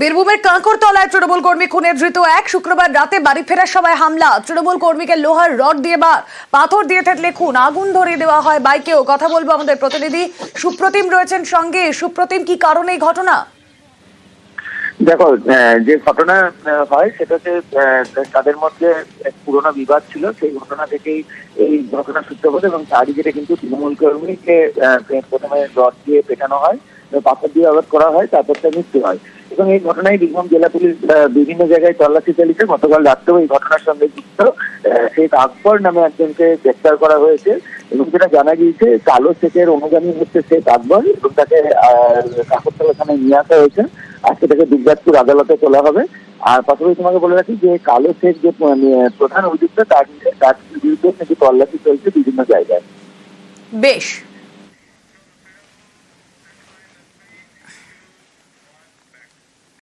বীরভূমের কাঁকরতলায় তৃণমূল কর্মী খুনে ধৃত এক শুক্রবার রাতে বাড়ি ফেরার সময় হামলা। তৃণমূল কর্মীকে লোহার রড দিয়ে বা পাথর দিয়ে থাকলে খুন, আগুন ধরিয়ে দেওয়া হয় বাইকেও। কথা বলব আমাদের প্রতিনিধি সুপ্রতিম রয়েছেন সঙ্গে। সুপ্রতিম, কি কারণে এই ঘটনা? দেখো যে ঘটনা হয় সেটাতে তাদের মধ্যে পুরোনো বিবাদ ছিল। সেই ঘটনা থেকেই এই ঘটনা সূত্রপাত এবং তারই যেটা কিন্তু তৃণমূল কর্মীকে প্রথমে রড দিয়ে পেটানো হয় পাথর দিয়ে আঘাত করা হয় তারপর তার মৃত্যু হয়। এবং এই ঘটনায় বীরভূম জেলা পুলিশ বিভিন্ন জায়গায় তল্লাশি চালিয়েছে। গতকাল রাত্রেও এই ঘটনার সঙ্গে যুক্ত। শেখ আকবর নামে একজনকে গ্রেপ্তার করা হয়েছে এবং যেটা জানা গিয়েছে, কালো শেখের অনুগামী হচ্ছে শেখ আকবর এবং তাকে কাকরতলা থানায় নিয়ে আসা হয়েছে। আজকে থেকে দুর্গাপুর আদালতে তোলা হবে। আর পাশাপাশি তোমাকে বলে রাখি যে কালো শেখ যে প্রধান অভিযুক্ত তার বিরুদ্ধে নাকি তল্লাশি চলছে বিভিন্ন জায়গায়। বেশ।